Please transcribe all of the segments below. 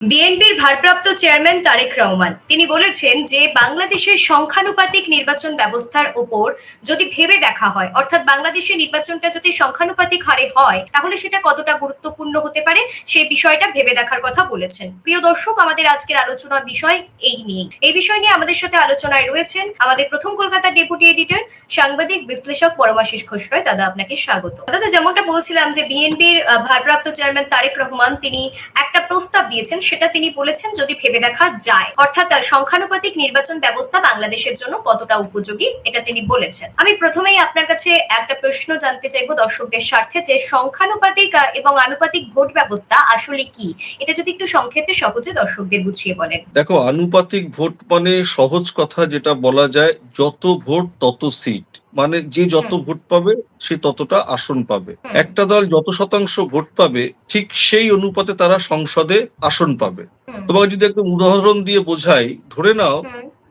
বিএনপির ভারপ্রাপ্ত চেয়ারম্যান তারেক রহমান। তিনি বলেছেন যে, বাংলাদেশের সংখ্যানুপাতিক নির্বাচন ব্যবস্থার ওপর যদি ভেবে দেখা হয়, অর্থাৎ বাংলাদেশের নির্বাচনটা যদি সংখ্যানুপাতিক হারে হয়, তাহলে সেটা কতটা গুরুত্বপূর্ণ হতে পারে? সেই বিষয়টা ভেবে দেখার কথা বলেছেন। প্রিয় দর্শক, আমাদের আজকের আলোচনা বিষয় এই নিয়ে এই বিষয় নিয়ে আমাদের সাথে আলোচনায় রয়েছেন আমাদের প্রথম কলকাতার ডেপুটি এডিটর, সাংবাদিক, বিশ্লেষক পরমাশিস খসরয় দাদা, আপনাকে স্বাগত। দাদা, যেমনটা বলছিলাম যে, বিএনপির ভারপ্রাপ্ত চেয়ারম্যান তারেক রহমান, তিনি একটা প্রস্তাব দিয়েছেন সেটা তিনি বলেছেন যদি ভেবে দেখা যায়। অর্থাৎ সংখ্যানুপাতিক নির্বাচন ব্যবস্থা বাংলাদেশের জন্য কতটা উপযোগী, এটা তিনি বলেছেন। আমি প্রথমেই আপনার কাছে একটা প্রশ্ন জানতে চাইব দর্শকদের স্বার্থে যে সংখ্যানুপাতিক এবং আনুপাতিক ভোট ব্যবস্থা আসলে কি? এটা যদি একটু সংক্ষেপে সহজে দর্শকদের বুঝিয়ে বলেন। দেখো, আনুপাতিক ভোট মানে সহজ কথা যেটা বলা যায়, যত ভোট তত সিট। মানে যে যত ভোট পাবে সে ততটা আসন পাবে। একটা দল যত শতাংশ ভোট পাবে ঠিক সেই অনুপাতে তারা সংসদে আসন পাবে। তোমাকে যদি একদম উদাহরণ দিয়ে বোঝাই ধরে নাও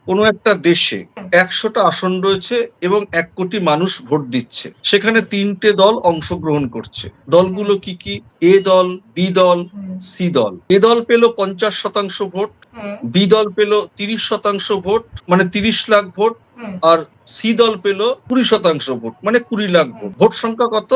কোনো একটা দেশে একশোটা আসন রয়েছে এবং এক কোটি মানুষ ভোট দিচ্ছে। সেখানে তিনটে দল অংশগ্রহণ করছে। দলগুলো কি কি? এ দল, বি দল, সি দল। এ দল পেল পঞ্চাশ শতাংশ ভোট, বি দল পেল তিরিশ শতাংশ ভোট মানে তিরিশ লাখ ভোট, আর সি দল পেল কুড়ি শতাংশ ভোট মানে কুড়ি লাখ ভোট। ভোট সংখ্যা কত?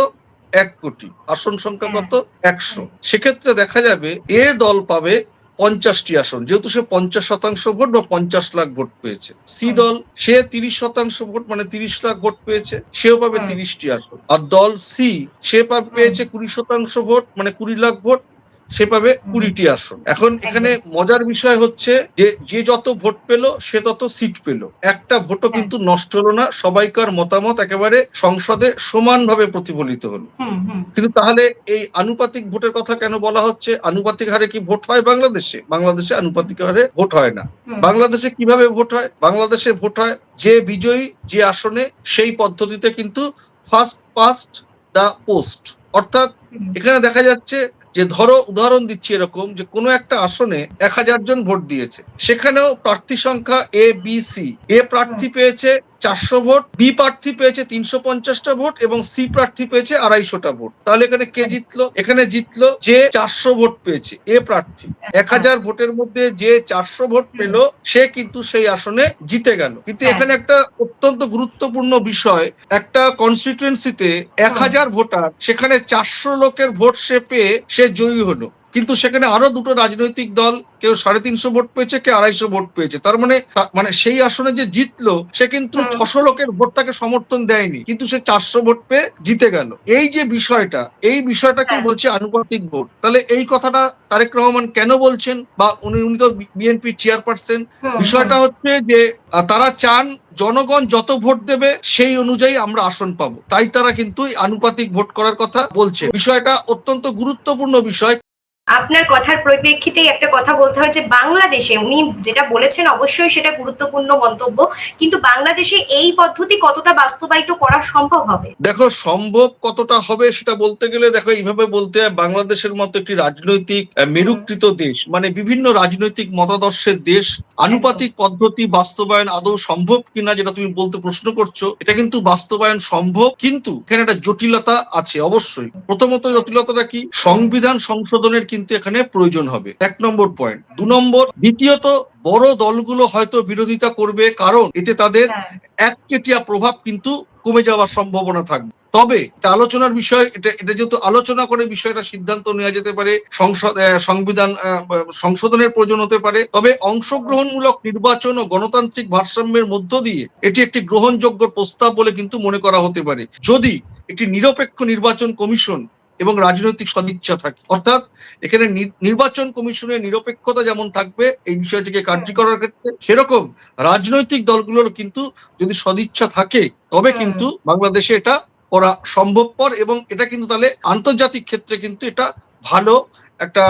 এক কোটি। আসন সংখ্যা কত? একশো। সেক্ষেত্রে দেখা যাবে এ দল পাবে পঞ্চাশটি আসন যেহেতু সে পঞ্চাশ শতাংশ ভোট বা পঞ্চাশ লাখ ভোট পেয়েছে। সি দল সে তিরিশ শতাংশ ভোট মানে তিরিশ লাখ ভোট পেয়েছে সেও পাবে তিরিশটি আসন। আর দল সি সে পাবে পেয়েছে কুড়ি শতাংশ ভোট মানে কুড়ি লাখ ভোট সে পাবে কুড়িটি আসন। এখন এখানে মজার বিষয় হচ্ছে যে যে যত ভোট পেল সে তত সিট পেল। একটা ভোটও কিন্তু নষ্ট হলো না সবাইকার মতামত একেবারে সংসদে সমানভাবে প্রতিফলিত হলো। কিন্তু তাহলে এই আনুপাতিক ভোটের কথা কেন বলা হচ্ছে? আনুপাতিক হারে কি ভোট হয় বাংলাদেশে? বাংলাদেশে আনুপাতিক হারে ভোট হয় না। বাংলাদেশে কীভাবে ভোট হয়? বাংলাদেশে ভোট হয় যে বিজয়ী যে আসনে সেই পদ্ধতিতে কিন্তু ফার্স্ট পাস্ট দা পোস্ট। অর্থাৎ এখানে দেখা যাচ্ছে যে ধরো উদাহরণ দিচ্ছি এরকম যে কোনো একটা আসনে এক হাজার জন ভোট দিয়েছে। সেখানেও প্রার্থী সংখ্যা এ বি সি এ প্রার্থী পেয়েছে চারশো ভোট, বি প্রার্থী পেয়েছে তিনশো পঞ্চাশটা ভোট এবং সি প্রার্থী পেয়েছে আড়াইশোটা ভোট। তাহলে এখানে কে জিতলো? এখানে জিতলো যে চারশো ভোট পেয়েছে, এ প্রার্থী। এক হাজার ভোটের মধ্যে যে চারশো ভোট পেল, সে কিন্তু সেই আসনে জিতে গেল। কিন্তু। এখানে একটা অত্যন্ত গুরুত্বপূর্ণ বিষয়, একটা কনস্টিটুয়েন্সিতে এক হাজার ভোটার, সেখানে চারশো লোকের ভোট সে পেয়ে, সে জয়ী হলো। কিন্তু সেখানে আরও দুটো রাজনৈতিক দল কেউ সাড়ে তিনশো ভোট পেয়েছে কেউ আড়াইশো ভোট পেয়েছে। তার মানে মানে সেই আসনে যে জিতলো সে কিন্তু ছশো লোকের ভোট তাকে সমর্থন দেয়নি। কিন্তু সে চারশো ভোট পেয়ে জিতে গেল। এই যে বিষয়টা এই বিষয়টাকে হ্যাঁ। বলছে আনুপাতিক ভোট। তাহলে এই কথাটা তারেক রহমান কেন বলছেন? বা উনি উনি তো বিএনপি চেয়ারপারসন। বিষয়টা হচ্ছে যে তারা চান জনগণ যত ভোট দেবে সেই অনুযায়ী আমরা আসন পাবো। তাই তারা কিন্তু আনুপাতিক ভোট করার কথা বলছে। বিষয়টা অত্যন্ত গুরুত্বপূর্ণ বিষয়। আপনার কথার পরিপ্রেক্ষিতেই একটা কথা বলতে হয় যে বাংলাদেশে উনি যেটা বলেছেন অবশ্যই সেটা গুরুত্বপূর্ণ মন্তব্য কিন্তু বাংলাদেশে এই পদ্ধতি কতটা বাস্তবায়িত করা সম্ভব হবে? দেখো সম্ভব কতটা হবে সেটা বলতে গেলে দেখো এইভাবে বলতে হয় বাংলাদেশের মতো একটি রাজনৈতিক মেরুকৃত দেশ মানে বিভিন্ন রাজনৈতিক মতাদর্শের দেশ আনুপাতিক পদ্ধতি বাস্তবায়ন আদৌ সম্ভব কিনা যেটা তুমি বলতে প্রশ্ন করছ এটা কিন্তু বাস্তবায়ন সম্ভব কিন্তু এখানে একটা জটিলতা আছে অবশ্যই। প্রথমত জটিলতাটা কি? সংবিধান সংশোধনের কিন্তু এখানে প্রয়োজন হবে। এক নম্বর পয়েন্ট দু নম্বর দ্বিতীয়ত বড় দলগুলো হয়তো বিরোধিতা করবে কারণ এতে তাদের হ্যাঁ, একচেটিয়া প্রভাব কিন্তু কমে যাওয়ার সম্ভাবনা থাকবে। তবে এটা আলোচনার বিষয় এটা এটা যেহেতু আলোচনা করে বিষয়টা সিদ্ধান্ত নেওয়া যেতে পারে সংসদ সংবিধান সংশোধনের প্রয়োজন হতে পারে তবে অংশগ্রহণমূলক নির্বাচন ও গণতান্ত্রিক ভারসাম্যের মধ্য দিয়ে এটি একটি গ্রহণযোগ্য প্রস্তাব বলে কিন্তু মনে করা হতে পারে। যদি একটি নিরপেক্ষ নির্বাচন কমিশন এবং রাজনৈতিক সদিচ্ছা থাকে। অর্থাৎ এখানে নির্বাচন কমিশনের নিরপেক্ষতা যেমন থাকবে এই বিষয়টিকে কার্যকর করার ক্ষেত্রে সেরকম রাজনৈতিক দলগুলোর কিন্তু যদি সদিচ্ছা থাকে তবে কিন্তু বাংলাদেশে এটা করা সম্ভবপর এবং এটা কিন্তু তাহলে আন্তর্জাতিক ক্ষেত্রে কিন্তু এটা ভালো একটা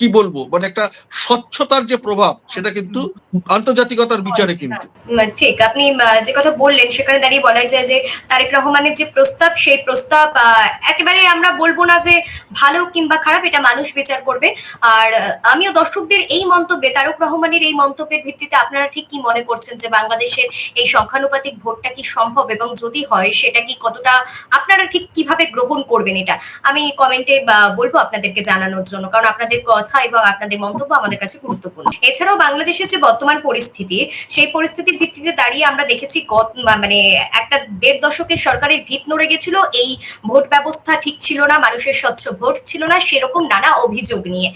কি বলব? মানে একটা স্বচ্ছতার যে প্রভাব সেটা কিন্তু আন্তর্জাতিকতার বিচারে কিন্তু। ঠিক আপনি যে কথা বললেন সেখানে দাঁড়িয়ে বলাই যায় যে তারেক রহমানের যে প্রস্তাব সেই প্রস্তাব একেবারে আমরা বলব না যে ভালো কিংবা খারাপ এটা মানুষ বিচার করবে। আর আমিও দর্শকদের এই মন্তব্যে তারক রহমানের এই মন্তব্যের ভিত্তিতে আপনারা ঠিক কি মনে করছেন যে বাংলাদেশের এই সংখ্যানুপাতিক ভোটটা কি সম্ভব এবং যদি হয় সেটা কি কতটা আপনারা ঠিক কীভাবে গ্রহণ করবেন এটা? আমি কমেন্টে বলব আপনাদেরকে জানানোর জন্য কারণ আপনাদের কথা কথা এবং আপনাদের মন্তব্য আমাদের কাছে গুরুত্বপূর্ণ। এছাড়াও বাংলাদেশের যে বর্তমান পরিস্থিতি, সেই পরিস্থিতির ভিত্তিতে দাঁড়িয়ে আমরা দেখেছি মানে একটা দেড় দশকের সরকারের ভিত নড়ে গেছিল, এই ভোট ব্যবস্থা ঠিক ছিল না, মানুষের স্বচ্ছ ভোট ছিল না, সেরকম নানা অভিযোগ নিয়ে।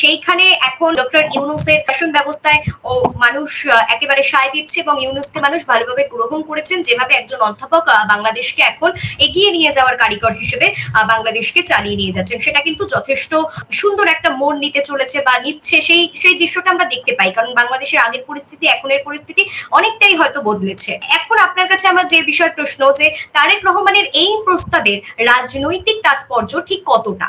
সেইখানে এখন ডক্টর ইউনুসের শাসন ব্যবস্থায় ও মানুষ একেবারে সায় দিচ্ছে এবং ইউনুসকে মানুষ ভালোভাবে গ্রহণ করেছেন, যেভাবে একজন অধ্যাপক বাংলাদেশকে এখন এগিয়ে নিয়ে যাওয়ার কারিগর হিসেবে বাংলাদেশকে চালিয়ে নিয়ে যাচ্ছেন। সেটা কিন্তু যথেষ্ট সুন্দর একটা মন নিতে চলেছে বা নিচ্ছে সেই সেই দৃশ্যটা আমরা দেখতে পাই। কারণ বাংলাদেশের আগের পরিস্থিতি এখনের পরিস্থিতি অনেকটাই হয়তো বদলেছে। এখন আপনার কাছে আমার যে বিষয় প্রশ্ন যে তারেক রহমানের এই প্রস্তাবের রাজনৈতিক তাৎপর্য ঠিক কতটা?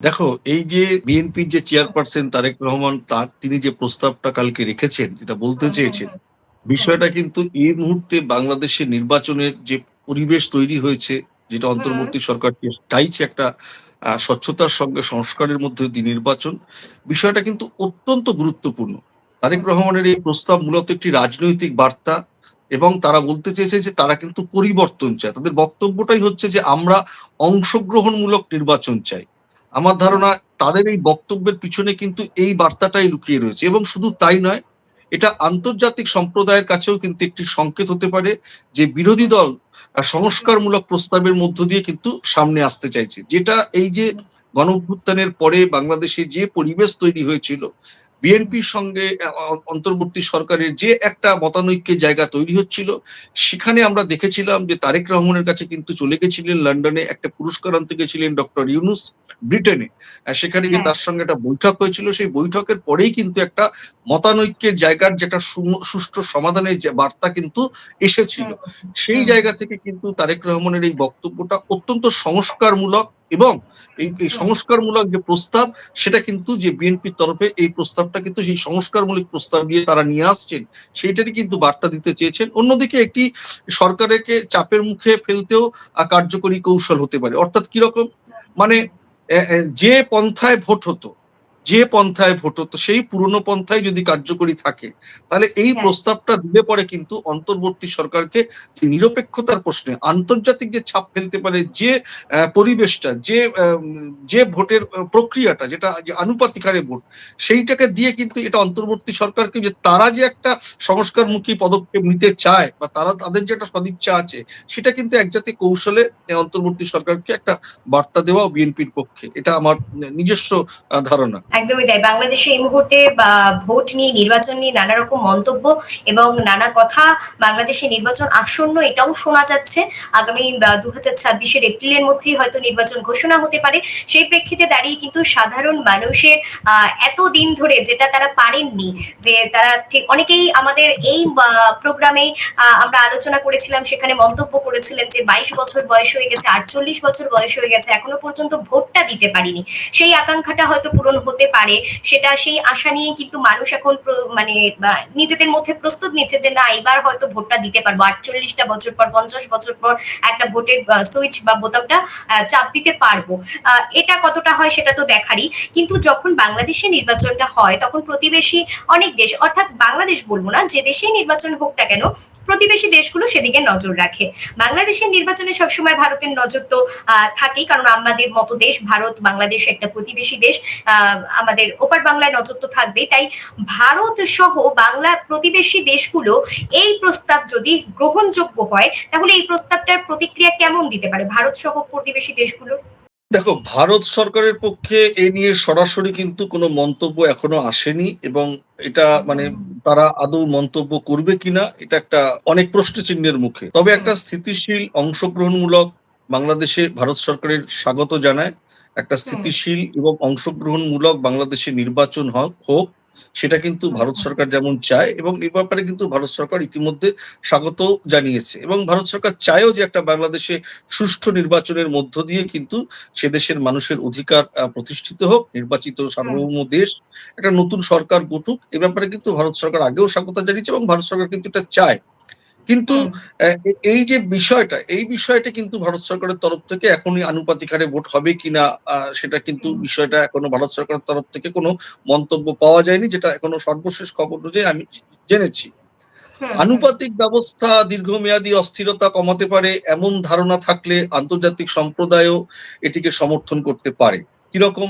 দেখো এই যে বিএনপির যে চেয়ারপারসন তারেক রহমান তার তিনি যে প্রস্তাবটা কালকে রেখেছেন যেটা বলতে চেয়েছেন বিষয়টা কিন্তু এই মুহূর্তে বাংলাদেশের নির্বাচনের যে পরিবেশ তৈরি হয়েছে যেটা অন্তর্বর্তী সরকারকে চাইছে একটা স্বচ্ছতার সঙ্গে সংস্কারের মধ্যে দিয়ে নির্বাচন, বিষয়টা কিন্তু অত্যন্ত গুরুত্বপূর্ণ। তারেক রহমানের এই প্রস্তাব মূলত একটি রাজনৈতিক বার্তা এবং তারা বলতে চেয়েছে যে তারা কিন্তু পরিবর্তন চায়। তাদের বক্তব্যটাই হচ্ছে যে আমরা অংশগ্রহণমূলক নির্বাচন চাই। আমার ধারণা তাদের এই বক্তব্যের পিছনে কিন্তু এই বার্তাটাই লুকিয়ে রয়েছে এবং শুধু তাই নয় এটা আন্তর্জাতিক সম্প্রদায়ের কাছেও কিন্তু একটি সংকেত হতে পারে যে বিরোধী দল সংস্কারমূলক প্রস্তাবের মধ্য দিয়ে কিন্তু সামনে আসতে চাইছে। যেটা এই যে গণ পরে বাংলাদেশে যে পরিবেশ তৈরি হয়েছিল বিএনপির সঙ্গে অন্তর্বর্তী সরকারের যে একটা মতানৈক্যের জায়গা তৈরি হচ্ছিল সেখানে আমরা দেখেছিলাম যে তারেক রহমানের কাছে কিন্তু চলে গেছিলেন লন্ডনে একটা পুরস্কার আনতে গেছিলেন ডক্টর ইউনুস ব্রিটেনে। আর সেখানে গিয়ে হ্যাঁ। তার সঙ্গে একটা বৈঠক হয়েছিল সেই বৈঠকের পরেই কিন্তু একটা মতানৈক্যের জায়গার যেটা সুষ্ঠু সমাধানের যে বার্তা কিন্তু এসেছিল। সেই জায়গা থেকে কিন্তু তারেক রহমানের এই বক্তব্যটা অত্যন্ত সংস্কারমূলক এবং এই এই সংস্কারমূলক যে প্রস্তাব সেটা কিন্তু যে বিএনপির তরফে এই প্রস্তাবটা কিন্তু সেই সংস্কারমূলক প্রস্তাব দিয়ে তারা নিয়ে আসছেন সেইটারই কিন্তু বার্তা দিতে চেয়েছেন। অন্যদিকে একটি সরকারকে চাপের মুখে ফেলতেও কার্যকরী কৌশল হতে পারে। অর্থাৎ কীরকম? মানে যে পন্থায় ভোট হতো যে পন্থায় ভোট হতো সেই পুরনো পন্থায় যদি কার্যকরী থাকে তাহলে এই হ্যাঁ। প্রস্তাবটা দিলে পরে কিন্তু অন্তর্বর্তী সরকারকে নিরপেক্ষতার প্রশ্নে আন্তর্জাতিক যে ছাপ ফেলতে পারে যে পরিবেশটা যে যে ভোটের প্রক্রিয়াটা যেটা যে আনুপাতিক হারে ভোট সেইটাকে দিয়ে কিন্তু এটা অন্তর্বর্তী সরকারকে যে তারা যে একটা সংস্কারমুখী পদক্ষেপ নিতে চায় বা তারা তাদের যে একটা সদিচ্ছা আছে সেটা কিন্তু এক জাতি কৌশলে অন্তর্বর্তী সরকারকে একটা বার্তা দেওয়া বিএনপির পক্ষে এটা আমার নিজস্ব ধারণা একদমই তাই। বাংলাদেশে এই মুহূর্তে ভোট নিয়ে, নির্বাচন নিয়ে নানা রকম মন্তব্য এবং নানা কথা বাংলাদেশে নির্বাচন আসন্ন এটাও শোনা যাচ্ছে। আগামী দু হাজার ছাব্বিশের এপ্রিলের মধ্যেই হয়তো নির্বাচন ঘোষণা হতে পারে। সেই প্রেক্ষিতে দাঁড়িয়ে কিন্তু সাধারণ মানুষের এত দিন ধরে যেটা তারা পারেননি, যে তারা ঠিক অনেকেই আমাদের এই প্রোগ্রামে আমরা আলোচনা করেছিলাম, সেখানে মন্তব্য করেছিলেন যে বাইশ বছর বয়স হয়ে গেছে, আটচল্লিশ বছর বয়স হয়ে গেছে, এখনও পর্যন্ত ভোটটা দিতে পারিনি। সেই আকাঙ্ক্ষাটা হয়তো পূরণ হতে পারে, সেটা সেই আশা নিয়ে কিন্তু মানুষ এখন মানে নিজেদের মধ্যে প্রস্তুত নিচ্ছে যে না, এবার হয়তো ভোটটা দিতে পারব। আটচল্লিশটা বছর পর, পঞ্চাশ বছর পর একটা ভোটের সুইচ বা বোতামটা চাপ দিতে পারব। এটা কতটা হয় সেটা তো দেখারই। কিন্তু যখন বাংলাদেশে নির্বাচনটা হয়, তখন প্রতিবেশী অনেক দেশ, অর্থাৎ বাংলাদেশ বলব না, যে দেশেই নির্বাচন হোক না কেন, প্রতিবেশী দেশগুলো সেদিকে নজর রাখে। বাংলাদেশের নির্বাচনে সবসময় ভারতের নজর তো থাকেই। কারণ আমাদের মতো দেশ, ভারত, বাংলাদেশ একটা প্রতিবেশী দেশ আমাদের ওপার বাংলায় নজর তো থাকবেই। তাই ভারত সহ বাংলা প্রতিবেশী দেশগুলো এই প্রস্তাব যদি গ্রহণযোগ্য হয়, তাহলে এই প্রস্তাবটার প্রতিক্রিয়া কেমন দিতে পারে ভারত সহ প্রতিবেশী দেশগুলো? দেখো, ভারত সরকারের পক্ষে এ নিয়ে সরাসরি কিন্তু কোনো মন্তব্য এখনও আসেনি এবং এটা মানে তারা আদৌ মন্তব্য করবে কিনা, এটা একটা অনেক প্রশ্ন চিহ্নের মুখে। তবে একটা স্থিতিশীল অংশগ্রহণমূলক বাংলাদেশে ভারত সরকারের স্বাগত জানায়। একটা স্থিতিশীল এবং অংশগ্রহণমূলক বাংলাদেশে নির্বাচন হোক হোক সেটা কিন্তু ভারত সরকার যেমন চায় এবং এ ব্যাপারে কিন্তু ভারত সরকার ইতিমধ্যে স্বাগত জানিয়েছে এবং ভারত সরকার চায়ও যে একটা বাংলাদেশে সুষ্ঠু নির্বাচনের মধ্য দিয়ে কিন্তু সে দেশের মানুষের অধিকার প্রতিষ্ঠিত হোক নির্বাচিত সার্বভৌম দেশ একটা নতুন সরকার গঠুক এ ব্যাপারে কিন্তু ভারত সরকার আগেও স্বাগত জানিয়েছে এবং ভারত সরকার কিন্তু এটা চায়। কিন্তু এই যে বিষয়টা এই বিষয়টা কিন্তু ভারত সরকারের তরফ থেকে এখনই আনুপাতিক হারে ভোট হবে কিনা সেটা কিন্তু বিষয়টা এখনও ভারত সরকারের তরফ থেকে কোনো মন্তব্য পাওয়া যায়নি যেটা এখনও সর্বশেষ খবর অনুযায়ী আমি জেনেছি। আনুপাতিক ব্যবস্থা দীর্ঘমেয়াদী অস্থিরতা কমাতে পারে এমন ধারণা থাকলে আন্তর্জাতিক সম্প্রদায়ও এটিকে সমর্থন করতে পারে। কীরকম?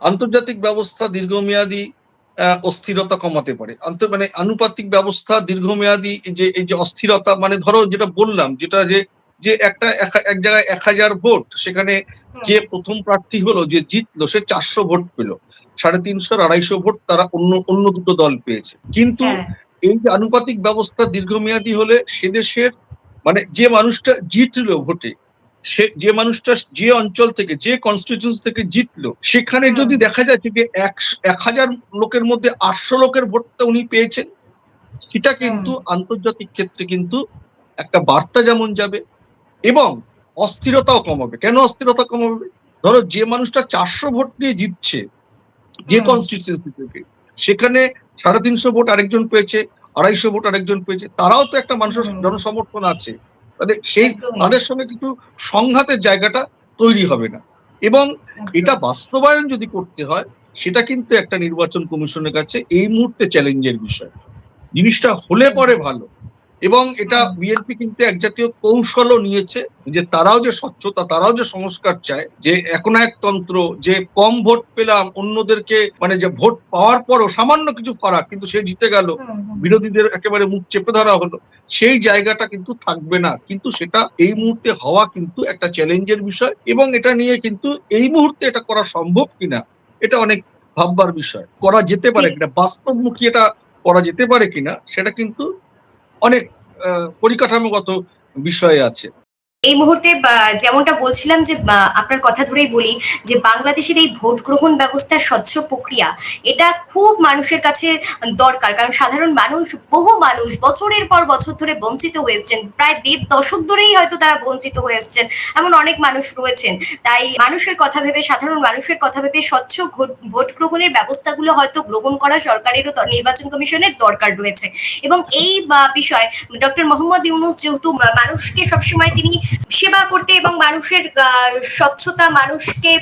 আন্তর্জাতিক ব্যবস্থা দীর্ঘমেয়াদী অস্থিরতা কমাতে পারে। মানে আনুপাতিক ব্যবস্থা দীর্ঘমেয়াদী যে এই যে অস্থিরতা মানে ধরো যেটা বললাম যেটা যে যে একটা এক- জায়গায় এক হাজার ভোট সেখানে যে প্রথম প্রার্থী হলো যে জিতলো সে চারশো ভোট পেল। সাড়ে তিনশো আড়াইশো ভোট তারা অন্য অন্য দুটো দল পেয়েছে। কিন্তু হ্যাঁ। এই যে আনুপাতিক ব্যবস্থা দীর্ঘমেয়াদী হলে সে দেশের মানে যে মানুষটা জিতলো ভোটে সে যে মানুষটা যে অঞ্চল থেকে যে কনস্টিটিউন্স থেকে জিতলো সেখানে যদি দেখা যাচ্ছে যে এক হাজার লোকের মধ্যে আটশো লোকের ভোটটা উনি পেয়েছেন সেটা কিন্তু আন্তর্জাতিক ক্ষেত্রে কিন্তু একটা বার্তা যেমন যাবে এবং অস্থিরতাও কমাবে। কেন অস্থিরতা কমাবে? ধরো যে মানুষটা চারশো ভোট নিয়ে জিতছে যে। কনস্টিটিউন্সি থেকে সেখানে সাড়ে তিনশো ভোট আরেকজন পেয়েছে আড়াইশো ভোট আরেকজন পেয়েছে তারাও তো একটা মানুষের। জনসমর্থন আছে। তাদের সেই তাদের সঙ্গে কিছু সংঘাতের জায়গাটা তৈরি হবে না। এবং এটা বাস্তবায়ন যদি করতে হয় সেটা কিন্তু একটা নির্বাচন কমিশনের কাছে এই মুহূর্তে চ্যালেঞ্জের বিষয়। জিনিসটা হলে পরে ভালো। এবং এটা বিএনপি কিন্তু এক জাতীয় কৌশলও নিয়েছে যে তারাও যে স্বচ্ছতা তারাও যে সংস্কার চায় যে একনায়কতন্ত্র যে কম ভোট পেলাম অন্যদেরকে মানে যে ভোট পাওয়ার পরও সামান্য কিছু ফারাক কিন্তু সে জিতে গেল। বিরোধীদের একেবারে মুখ চেপে ধরা হলো সেই জায়গাটা কিন্তু থাকবে না কিন্তু সেটা এই মুহূর্তে হওয়া কিন্তু একটা চ্যালেঞ্জের বিষয় এবং এটা নিয়ে কিন্তু এই মুহূর্তে এটা করা সম্ভব কিনা এটা অনেক ভাববার বিষয় করা যেতে পারে। কিনা বাস্তবমুখী এটা করা যেতে পারে কিনা সেটা কিন্তু অনেক পরিকাঠামোগত বিষয় আছে। এই মুহূর্তে যেমনটা বলছিলাম যে আপনার কথা ধরেই বলি যে, বাংলাদেশের এই ভোট গ্রহণ ব্যবস্থার স্বচ্ছ প্রক্রিয়া, এটা খুব মানুষের কাছে দরকার। কারণ সাধারণ মানুষ, বহু মানুষ বছরের পর বছর ধরে বঞ্চিত হয়েছেন প্রায় দেড় দশক ধরেই হয়তো তারা বঞ্চিত হয়েছেন এমন অনেক মানুষ রয়েছেন। তাই মানুষের কথা ভেবে, সাধারণ মানুষের কথা ভেবে স্বচ্ছ ভোট- গ্রহণের ব্যবস্থাগুলো হয়তো গ্রহণ করা সরকারেরও নির্বাচন কমিশনের দরকার রয়েছে। এবং এই বিষয়ে, ডক্টর মোহাম্মদ ইউনুস যেহেতু, মানুষকে সবসময় তিনি সেবা করতে এবং মানুষের স্বচ্ছতা মানুষকে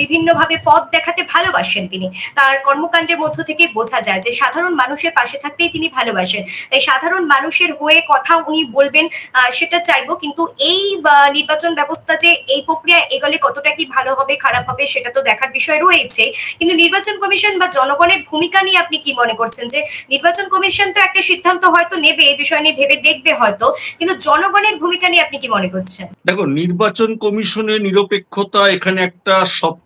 বিভিন্নভাবে পথ দেখাতে ভালোবাসেন তিনি। তার কর্মকাণ্ডের মধ্য থেকে বোঝা যায় যে, সাধারণ মানুষের পাশে থাকতেই তিনি ভালোবাসেন। তাই সাধারণ মানুষের হয়ে কথা উনি বলবেন সেটা চাইব। কিন্তু এই নির্বাচন ব্যবস্থা যে এই প্রক্রিয়া এগোলে কতটা কি ভালো হবে, খারাপ হবে, সেটা তো দেখার বিষয় রয়েছে। কিন্তু নির্বাচন কমিশন বা জনগণের ভূমিকা নিয়ে আপনি কি মনে করছেন যে, নির্বাচন কমিশন তো একটা সিদ্ধান্ত হয়তো নেবে এই বিষয় নিয়ে ভেবে দেখবে হয়তো, কিন্তু জনগণের ভূমিকা নিয়ে আপনি কি মনে করছেন? দেখো নির্বাচন কমিশনের নিরপেক্ষতা এখানে একটা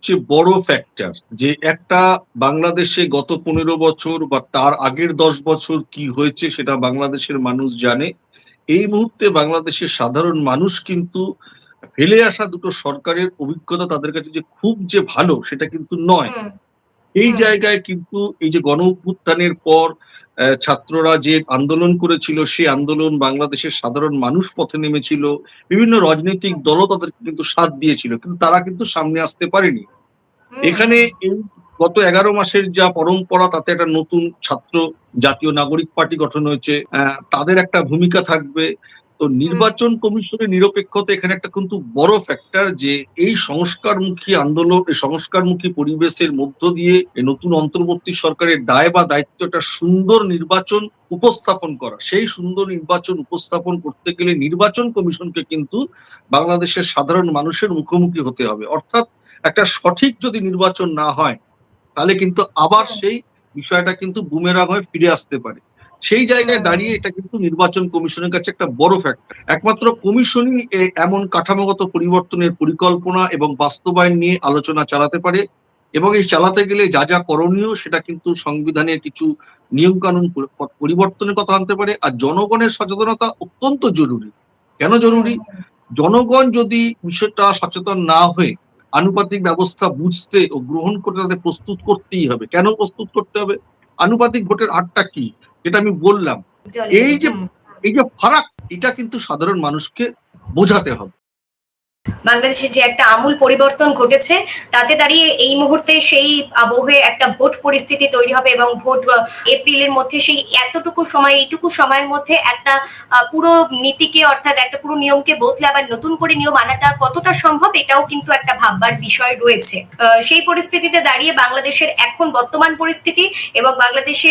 সবচেয়ে বড় ফ্যাক্টর যে একটা বাংলাদেশে গত পনেরো বছর বা তার আগের দশ বছর কি হয়েছে সেটা বাংলাদেশের মানুষ জানে। এই মুহূর্তে বাংলাদেশের সাধারণ মানুষ কিন্তু ফেলে আসা দুটো সরকারের অভিজ্ঞতা তাদের কাছে যে খুব যে ভালো সেটা কিন্তু নয়। এই জায়গায় কিন্তু এই যে গণ পর ছাত্ররা যে আন্দোলন করেছিল সেই আন্দোলন বাংলাদেশের সাধারণ মানুষ পথে নেমেছিল। বিভিন্ন রাজনৈতিক দলও তাদেরকে কিন্তু সাথ দিয়েছিল কিন্তু তারা কিন্তু সামনে আসতে পারেনি। এখানে এই গত এগারো মাসের যা পরম্পরা তাতে একটা নতুন ছাত্র জাতীয় নাগরিক পার্টি গঠন হয়েছে। আহ, তাদের একটা ভূমিকা থাকবে। তো নির্বাচন কমিশনের নিরপেক্ষতা এখানে একটা কিন্তু বড় ফ্যাক্টর যে এই সংস্কারমুখী আন্দোলন, এই সংস্কারমুখী পরিবেশের মধ্য দিয়ে নতুন অন্তর্বর্তী সরকারের দায় বা দায়িত্ব একটা সুন্দর নির্বাচন উপস্থাপন করা। সেই সুন্দর নির্বাচন উপস্থাপন করতে গেলে নির্বাচন কমিশনকে কিন্তু বাংলাদেশের সাধারণ মানুষের মুখোমুখি হতে হবে। অর্থাৎ একটা সঠিক যদি নির্বাচন না হয়, তাহলে কিন্তু আবার সেই বিষয়টা কিন্তু বুমেরাং হয়ে ফিরে আসতে পারে। সেই জায়গায় দাঁড়িয়ে এটা কিন্তু নির্বাচন কমিশনের কাছে একটা বড় ফ্যাক্টর একমাত্র কমিশনই এমন কাঠামোগত পরিবর্তনের পরিকল্পনা এবং বাস্তবায়ন নিয়ে আলোচনা চালাতে পারে এবং এই চালাতে গেলে যা যা করণীয় সেটা কিন্তু সংবিধানের কিছু নিয়ম কানুন পরিবর্তনের কথা আনতে পারে আর জনগণের সচেতনতা অত্যন্ত জরুরি। কেন জরুরি? জনগণ যদি বিষয়টা সচেতন না হয়ে আনুপাতিক ব্যবস্থা বুঝতে ও গ্রহণ করতে তাদের প্রস্তুত করতেই হবে। কেন প্রস্তুত করতে হবে? আনুপাতিক ভোটের আটটা কি? এটা আমি বললাম। এই যে- এই যে ফারাক এটা কিন্তু সাধারণ মানুষকে বোঝাতে হবে। বাংলাদেশে যে একটা আমূল পরিবর্তন ঘটেছে, তাতে দাঁড়িয়ে এই মুহূর্তে সেই আবহে একটা ভোট পরিস্থিতি তৈরি হবে এবং ভোট এপ্রিলের মধ্যে সেই এতটুকু সময়, এইটুকু সময়ের মধ্যে একটা পুরো নীতিকে অর্থাৎ একটা পুরো নিয়মকে বদলে আবার নতুন করে নিয়ম আনাটা কতটা সম্ভব এটাও কিন্তু একটা ভাববার বিষয় রয়েছে। সেই পরিস্থিতিতে দাঁড়িয়ে বাংলাদেশের এখন বর্তমান পরিস্থিতি এবং বাংলাদেশে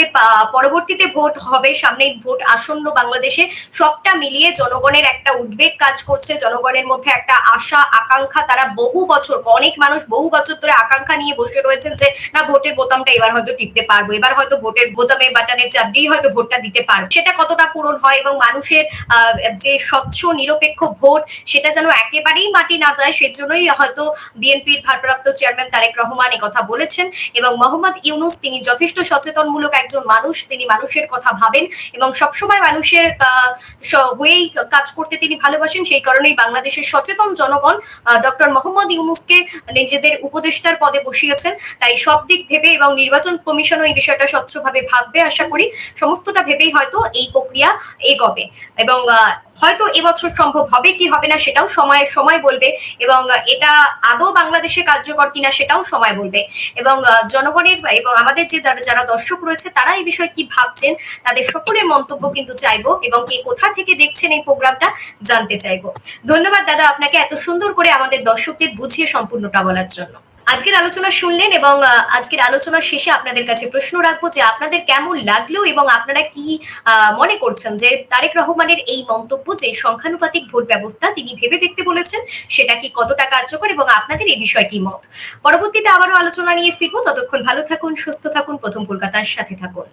পরবর্তীতে ভোট হবে সামনেই ভোট আসন্ন বাংলাদেশে সবটা মিলিয়ে জনগণের একটা উদ্বেগ কাজ করছে, জনগণের মধ্যে একটা আশা, আকাঙ্ক্ষা, তারা বহু বছর, অনেক মানুষ বহু বছর ধরে আকাঙ্ক্ষা নিয়ে বসে রয়েছেন যে, না, ভোটের বোতামটা এবার হয়তো টিপতে পারব। এবার হয়তো ভোটের বোতামে বাটনে চাপ দিয়ে হয়তো ভোটটা দিতে পারব। সেটা কতটা পূরণ হয় এবং মানুষের যে স্বচ্ছ, নিরপেক্ষ ভোট, সেটা যেন একেবারেই মাটি না যায়, সেজন্যই হয়তো বিএনপির ভারপ্রাপ্ত চেয়ারম্যান তারেক রহমান কথা বলেছেন এবং মোহাম্মদ ইউনুস তিনি যথেষ্ট সচেতনমূলক একজন মানুষ, তিনি মানুষের কথা ভাবেন এবং সবসময় মানুষের হয়েই কাজ করতে তিনি ভালোবাসেন, সেই কারণেই বাংলাদেশের সচেতন জনগণ ডক্টর মোহাম্মদ ইউনুসকে নিজেদের উপদেষ্টার পদে বসিয়েছেন। তাই সব দিক ভেবে এবং নির্বাচন কমিশনও এই বিষয়টা স্বচ্ছভাবে ভাববে, আশা করি। সমস্তটা ভেবেই হয়তো এই প্রক্রিয়া এগোবে। এবং হয়তো এবছর সম্ভব হবে, কি হবে না সেটাও সময় সময় বলবে এবং এটা আদৌ বাংলাদেশে কার্যকর কিনা সেটাও সময় বলবে। এবং জনগণের এবং আমাদের যে যারা দর্শক রয়েছে তারা এই বিষয়ে কি ভাবছেন তাদের সকলের মন্তব্য কিন্তু চাইব এবং কে কোথা থেকে দেখছেন এই প্রোগ্রামটা জানতে চাইব। ধন্যবাদ দাদা আপনাকে এত সুন্দর করে আমাদের দর্শকদের বুঝিয়ে সম্পূর্ণটা বলার জন্য। আজকের আলোচনা শুনলেন এবং আজকের আলোচনা শেষে আপনাদের কাছে প্রশ্ন রাখব যে আপনাদের কেমন লাগল এবং আপনারা কি মনে করছেন যে তারেক রহমানের এই মন্তব্য যে সংখ্যানুপাতিক ভোট ব্যবস্থা তিনি ভেবে দেখতে বলেছেন, সেটা কি কতটা কার্যকর এবং আপনাদের এই বিষয়ে কি মত? পরবর্তীতে আবারও আলোচনা নিয়ে ফিরবো। ততক্ষণ ভালো থাকুন, সুস্থ থাকুন। প্রথম কলকাতার সাথে থাকুন।